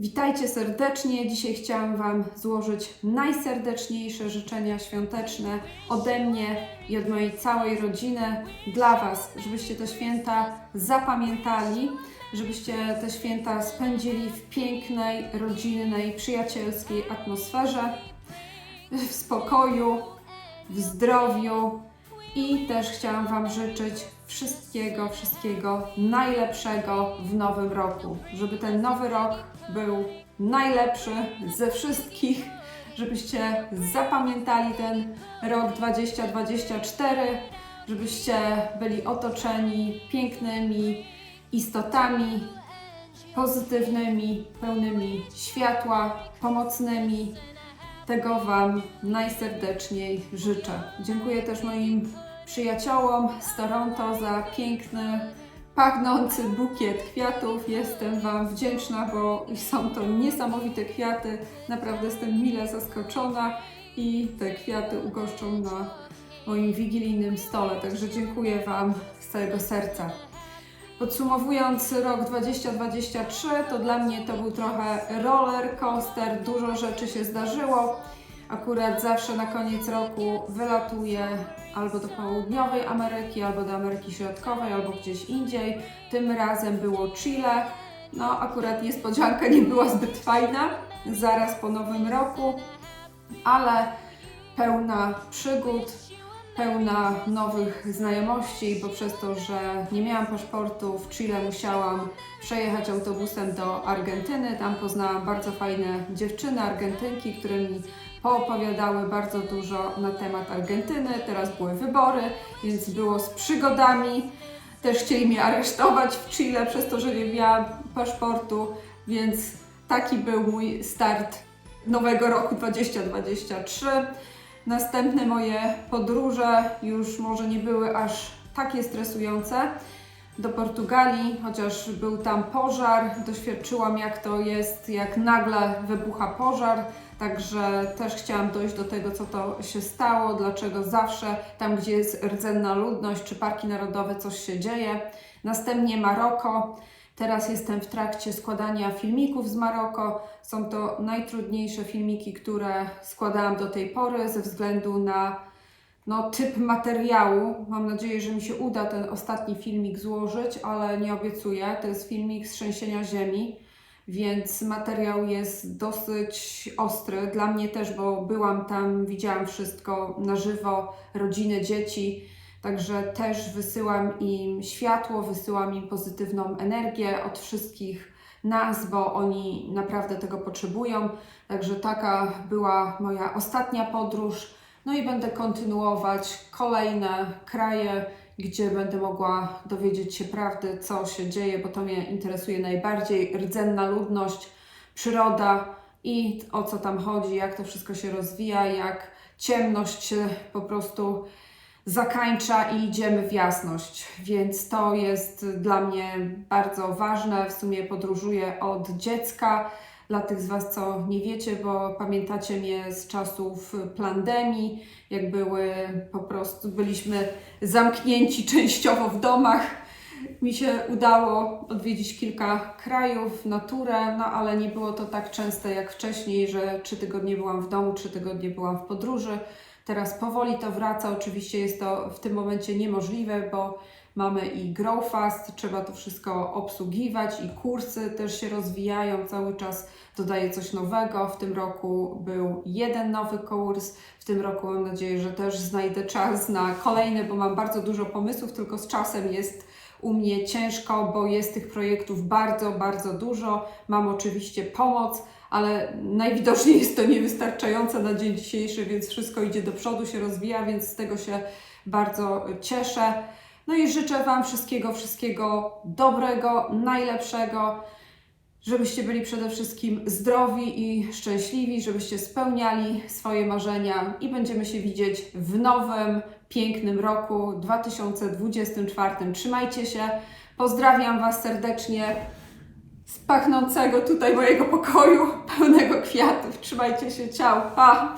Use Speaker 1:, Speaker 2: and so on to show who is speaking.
Speaker 1: Witajcie serdecznie. Dzisiaj chciałam Wam złożyć najserdeczniejsze życzenia świąteczne ode mnie i od mojej całej rodziny dla Was, żebyście te święta zapamiętali, żebyście te święta spędzili w pięknej, rodzinnej, przyjacielskiej atmosferze, w spokoju, w zdrowiu i też chciałam Wam życzyć wszystkiego, wszystkiego najlepszego w nowym roku. Żeby ten nowy rok był najlepszy ze wszystkich, żebyście zapamiętali ten rok 2024, żebyście byli otoczeni pięknymi istotami, pozytywnymi, pełnymi światła, pomocnymi. Tego Wam najserdeczniej życzę. Dziękuję też moim przyjaciołom z Toronto za piękny, pachnący bukiet kwiatów. Jestem Wam wdzięczna, bo są to niesamowite kwiaty. Naprawdę jestem mile zaskoczona i te kwiaty ugoszczą na moim wigilijnym stole. Także dziękuję Wam z całego serca. Podsumowując rok 2023, to dla mnie to był trochę roller coaster, dużo rzeczy się zdarzyło. Akurat zawsze na koniec roku wylatuję albo do południowej Ameryki, albo do Ameryki Środkowej, albo gdzieś indziej. Tym razem było Chile. No, akurat niespodzianka nie była zbyt fajna, zaraz po nowym roku, ale pełna przygód, pełna nowych znajomości, bo przez to, że nie miałam paszportu w Chile, musiałam przejechać autobusem do Argentyny. Tam poznałam bardzo fajne dziewczyny, Argentynki, które mi poopowiadały bardzo dużo na temat Argentyny. Teraz były wybory, więc było z przygodami. Też chcieli mnie aresztować w Chile przez to, że nie miałam paszportu, więc taki był mój start nowego roku 2023. Następne moje podróże już może nie były aż takie stresujące. Do Portugalii, chociaż był tam pożar, doświadczyłam jak to jest, jak nagle wybucha pożar. Także też chciałam dojść do tego, co to się stało, dlaczego zawsze tam, gdzie jest rdzenna ludność czy parki narodowe, coś się dzieje. Następnie Maroko. Teraz jestem w trakcie składania filmików z Maroko. Są to najtrudniejsze filmiki, które składałam do tej pory ze względu na no, typ materiału. Mam nadzieję, że mi się uda ten ostatni filmik złożyć, ale nie obiecuję. To jest filmik z trzęsienia ziemi, więc materiał jest dosyć ostry. Dla mnie też, bo byłam tam, widziałam wszystko na żywo, rodzinę, dzieci. Także też wysyłam im światło, wysyłam im pozytywną energię od wszystkich nas, bo oni naprawdę tego potrzebują. Także taka była moja ostatnia podróż. No i będę kontynuować kolejne kraje, gdzie będę mogła dowiedzieć się prawdy, co się dzieje, bo to mnie interesuje najbardziej rdzenna ludność, przyroda i o co tam chodzi, jak to wszystko się rozwija, jak ciemność się po prostu zakańcza i idziemy w jasność. Więc to jest dla mnie bardzo ważne. W sumie podróżuję od dziecka. Dla tych z Was, co nie wiecie, bo pamiętacie mnie z czasów pandemii, jak były po prostu, byliśmy zamknięci częściowo w domach. Mi się udało odwiedzić kilka krajów, naturę, no ale nie było to tak częste jak wcześniej, że trzy tygodnie byłam w domu, trzy tygodnie byłam w podróży. Teraz powoli to wraca. Oczywiście jest to w tym momencie niemożliwe, bo mamy i Grow Fast, trzeba to wszystko obsługiwać i kursy też się rozwijają cały czas, dodaję coś nowego. W tym roku był jeden nowy kurs, w tym roku mam nadzieję, że też znajdę czas na kolejny, bo mam bardzo dużo pomysłów, tylko z czasem jest u mnie ciężko, bo jest tych projektów bardzo, bardzo dużo. Mam oczywiście pomoc, ale najwidoczniej jest to niewystarczające na dzień dzisiejszy, więc wszystko idzie do przodu, się rozwija, więc z tego się bardzo cieszę. No i życzę Wam wszystkiego, wszystkiego dobrego, najlepszego, żebyście byli przede wszystkim zdrowi i szczęśliwi, żebyście spełniali swoje marzenia i będziemy się widzieć w nowym, pięknym roku 2024. Trzymajcie się, pozdrawiam Was serdecznie z pachnącego tutaj mojego pokoju, pełnego kwiatów. Trzymajcie się, ciao, pa!